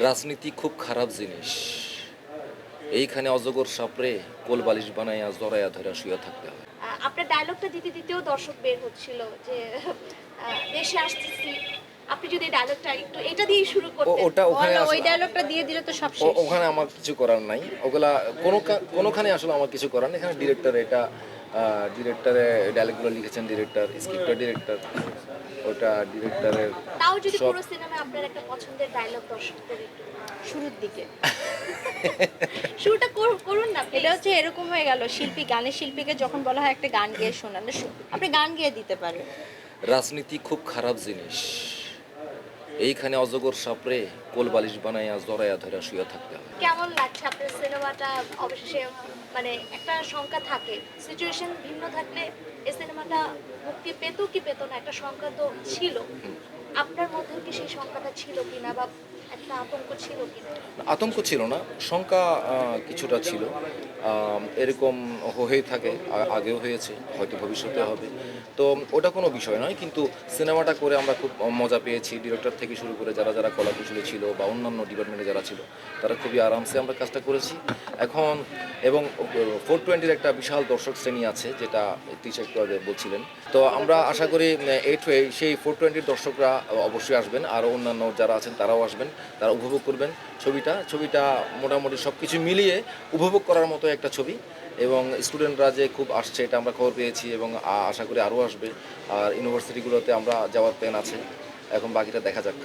রাজনীতি খুব খারাপ জিনিস। এইখানে অজগর সাপড়ে কোল বালিশ বানাইয়া জরাইয়া ধরে শুয়ে থাকতে হয়। আপনার ডায়লগটা দিতে দিতেও দর্শক বের হচ্ছিল যে দেশে আসতেছি। আপনি যদি ডায়লগটা একটু এটা দিয়ে শুরু করতেন। ওটা ওখানে ওই ডায়লগটা দিয়ে দিলে তো সব শেষ। ওখানে আমার কিছু করার নাই। ওগুলা কোনো কোনোখানে আসলে আমার কিছু করার নেই। এখানে ডিরেক্টর এটা ডিরেক্টরে ডায়লগুলো লিখেছেন ডিরেক্টর স্ক্রিপ্টটা ডিরেক্টর ওটা ডিরেক্টরের তাও যদি পুরো সিনেমায় আপনার একটা পছন্দের ডায়লগ দর্শকদের শুরুর দিকে। শুরুটা কর- করুন না এটা হচ্ছে এরকম হয়ে গেল শিল্পী গানের শিল্পীকে যখন বলা হয় একটা গান গেয়ে শোনান আপনি গান গেয়ে দিতে পারেন। রাজনীতি খুব খারাপ জিনিস। এইখানে অজগর সাপড়ে কোল বালিশ বানাইয়া জড়াইয়া ধরে শুয়ে থাকতে হয়। কেমন লাগছে আপনার সিনেমাটা? অবশেষে মানে একটা শঙ্কা থাকে। সিচুয়েশন ভিন্ন থাকলে এই সিনেমাটা মুক্তি পেত কি পেত না? একটা শঙ্কা তো ছিল। আপনার মধ্যে কি সেই শঙ্কাটা ছিল কিনা? বা আতঙ্ক ছিল না, শঙ্কা কিছুটা ছিল। এরকম হয়ে থাকে আগেও হয়েছে, হয়তো ভবিষ্যতে হবে। তো ওটা কোনো বিষয় নয়, কিন্তু সিনেমাটা করে আমরা খুব মজা পেয়েছি। ডিরেক্টর থেকে শুরু করে যারা যারা কলাকুশলী ছিল বা অন্যান্য ডিপার্টমেন্টে যারা ছিল, তারা খুবই আরামসে আমরা কাজটা করেছি। এখন, এবং ফোর টোয়েন্টির একটা বিশাল দর্শক শ্রেণি আছে, যেটা আগে বলছিলেন। তো আমরা আশা করি এইট সেই ফোর টোয়েন্টির দর্শকরা অবশ্যই আসবেন, আরও অন্যান্য যারা আছেন তারাও আসবেন। তারা উপভোগ করবেন ছবিটা। ছবিটা মোটামুটি সব কিছু মিলিয়ে উপভোগ করার মতো একটা ছবি এবং স্টুডেন্টরা যে খুব আসছে এটা আমরা খবর পেয়েছি এবং আশা করি আরও আসবে। আর ইউনিভার্সিটিগুলোতে আমরা যাওয়ার প্ল্যান আছে। এখন বাকিটা দেখা যাক।